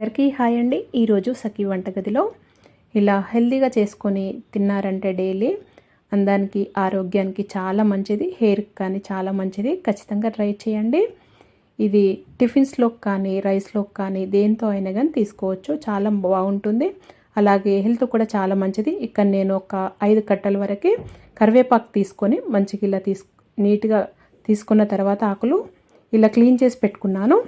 అందరికీ హాయ్ అండి. ఈరోజు సఖీ వంటగదిలో ఇలా హెల్తీగా చేసుకొని తిన్నారంటే డైలీ అందానికి ఆరోగ్యానికి చాలా మంచిది. హెయిర్కి కానీ చాలా మంచిది. ఖచ్చితంగా ట్రై చేయండి. ఇది టిఫిన్స్లోకి కానీ రైస్లోకి కానీ దేంతో అయినా కానీ తీసుకోవచ్చు. చాలా బాగుంటుంది. అలాగే హెల్త్ కూడా చాలా మంచిది. ఇక్కడ నేను ఒక ఐదు కట్టల వరకు కరివేపాకు తీసుకొని మంచిగా ఇలా తీసు నీట్గా తీసుకున్న తర్వాత ఆకులు ఇలా క్లీన్ చేసి పెట్టుకున్నాను.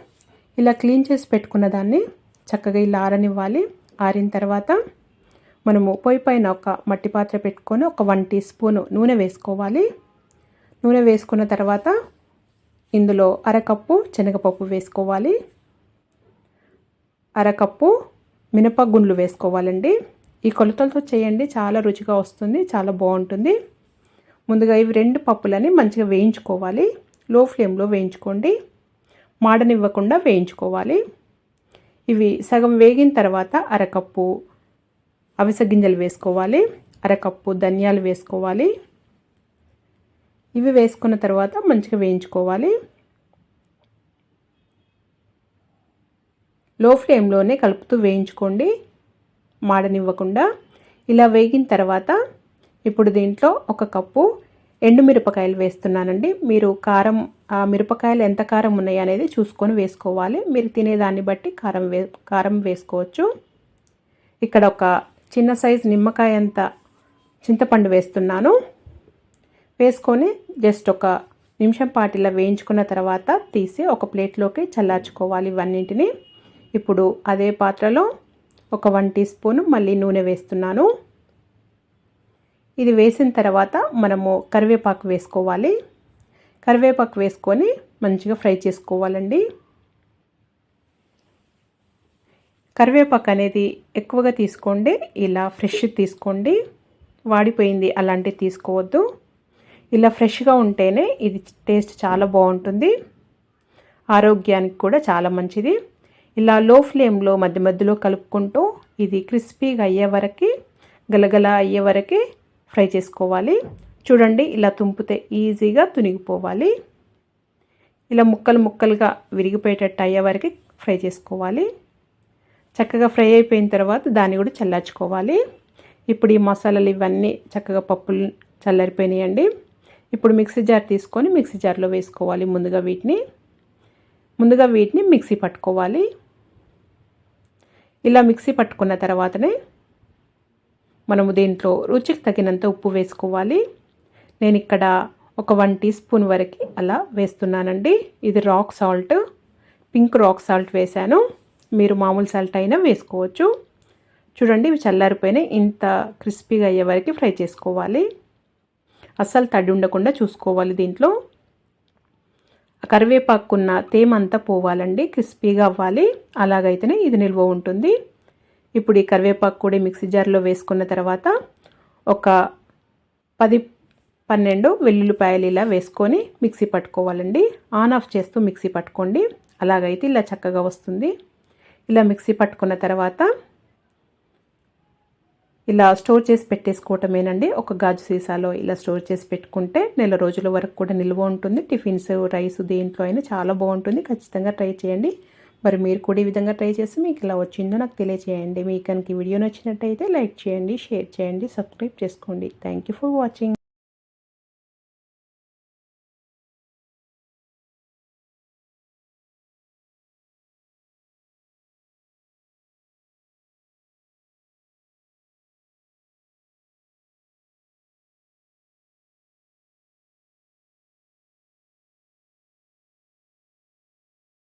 ఇలా క్లీన్ చేసి పెట్టుకున్న దాన్ని చక్కగా ఇలా ఆరనివ్వాలి ఆరిన తర్వాత మనము పొయ్యి పైన ఒక మట్టి పాత్ర పెట్టుకొని ఒక వన్ టీ స్పూన్ నూనె వేసుకోవాలి. నూనె వేసుకున్న తర్వాత ఇందులో అరకప్పు శనగపప్పు వేసుకోవాలి. అరకప్పు మినపగుండ్లు వేసుకోవాలండి. ఈ కొలతలతో చేయండి చాలా రుచిగా వస్తుంది చాలా బాగుంటుంది. ముందుగా ఇవి రెండు పప్పులని మంచిగా వేయించుకోవాలి. లో ఫ్లేమ్లో వేయించుకోండి. మాడనివ్వకుండా వేయించుకోవాలి. ఇవి సగం వేగిన తర్వాత అరకప్పు అవిసె గింజలు వేసుకోవాలి. అరకప్పు ధనియాలు వేసుకోవాలి. ఇవి వేసుకున్న తర్వాత మంచిగా వేయించుకోవాలి. లో ఫ్లేమ్లోనే కలుపుతూ వేయించుకోండి. మాడనివ్వకుండా. ఇలా వేగిన తర్వాత ఇప్పుడు దీంట్లో ఒక కప్పు ఎండుమిరపకాయలు వేస్తున్నానండి. మీరు కారం ఆ మిరపకాయలు ఎంత కారం ఉన్నాయి అనేది చూసుకొని వేసుకోవాలి. మీరు తినేదాన్ని బట్టి కారం వే కారం వేసుకోవచ్చు. ఇక్కడ ఒక చిన్న సైజు నిమ్మకాయ అంత చింతపండు వేస్తున్నాను. వేసుకొని జస్ట్ ఒక నిమిషం పాటిలా వేయించుకున్న తర్వాత తీసి ఒక ప్లేట్లోకి చల్లార్చుకోవాలి ఇవన్నింటిని. ఇప్పుడు అదే పాత్రలో ఒక వన్ టీ స్పూన్ మళ్ళీ నూనె వేస్తున్నాను. ఇది వేసిన తర్వాత మనము కరివేపాకు వేసుకోవాలి. కరివేపాకు వేసుకొని మంచిగా ఫ్రై చేసుకోవాలండి. కరివేపాకు అనేది ఎక్కువగా తీసుకోండి ఇలా ఫ్రెష్ తీసుకోండి. వాడిపోయింది అలాంటివి తీసుకోవద్దు. ఇలా ఫ్రెష్గా ఉంటేనే ఇది టేస్ట్ చాలా బాగుంటుంది. ఆరోగ్యానికి కూడా చాలా మంచిది. ఇలా లో ఫ్లేమ్లో మధ్య మధ్యలో కలుపుకుంటూ ఇది క్రిస్పీగా అయ్యే వరకు గలగల అయ్యే వరకు ఫ్రై చేసుకోవాలి. చూడండి ఇలా తుంపితే ఈజీగా తునిగిపోవాలి. ఇలా ముక్కలు ముక్కలుగా విరిగిపోయేటట్టు అయ్యే వరకు ఫ్రై చేసుకోవాలి. చక్కగా ఫ్రై అయిపోయిన తర్వాత దాన్ని కూడా చల్లార్చుకోవాలి. ఇప్పుడు ఈ మసాలాలు ఇవన్నీ చక్కగా పప్పులు చల్లారిపోయినాయండి. ఇప్పుడు మిక్సీ జార్ తీసుకొని మిక్సీ జార్లో వేసుకోవాలి ముందుగా వీటిని. ముందుగా వీటిని మిక్సీ పట్టుకోవాలి. ఇలా మిక్సీ పట్టుకున్న తర్వాతనే మనము దీంట్లో రుచికి తగినంత ఉప్పు వేసుకోవాలి. నేను ఇక్కడ ఒక వన్ టీ స్పూన్ వరకు అలా వేస్తున్నానండి. ఇది rock salt pink rock salt వేశాను. మీరు మామూలు సాల్ట్ అయినా వేసుకోవచ్చు. చూడండి ఇవి చల్లారిపోయినాయి ఇంత క్రిస్పీగా అయ్యే వరకు ఫ్రై చేసుకోవాలి. అస్సలు తడి ఉండకుండా చూసుకోవాలి దీంట్లో. కరివేపాకున్న తేమంతా పోవాలండి క్రిస్పీగా అవ్వాలి. అలాగైతేనే ఇది నిల్వ ఉంటుంది. ఇప్పుడు ఈ కరివేపాకు కూడా మిక్సీ జార్లో వేసుకున్న తర్వాత ఒక పది పన్నెండు వెల్లుల్లిపాయలు ఇలా వేసుకొని మిక్సీ పట్టుకోవాలండి. ఆన్ ఆఫ్ చేస్తూ మిక్సీ పట్టుకోండి. అలాగైతే ఇలా చక్కగా వస్తుంది. ఇలా మిక్సీ పట్టుకున్న తర్వాత ఇలా స్టోర్ చేసి పెట్టేసుకోవటమేనండి. ఒక గాజు సీసాలో ఇలా స్టోర్ చేసి పెట్టుకుంటే నెల రోజుల వరకు కూడా నిల్వ ఉంటుంది. టిఫిన్స్ రైస్ దేంట్లో అయినా చాలా బాగుంటుంది. ఖచ్చితంగా ట్రై చేయండి. మరి మీరు కూడా ఈ విధంగా ట్రై చేసి మీకు ఇలా వచ్చిందో నాకు తెలియజేయండి మీకు కనుక వీడియో నచ్చినట్టయితే లైక్ చేయండి షేర్ చేయండి సబ్స్క్రైబ్ చేసుకోండి. Thank you for watching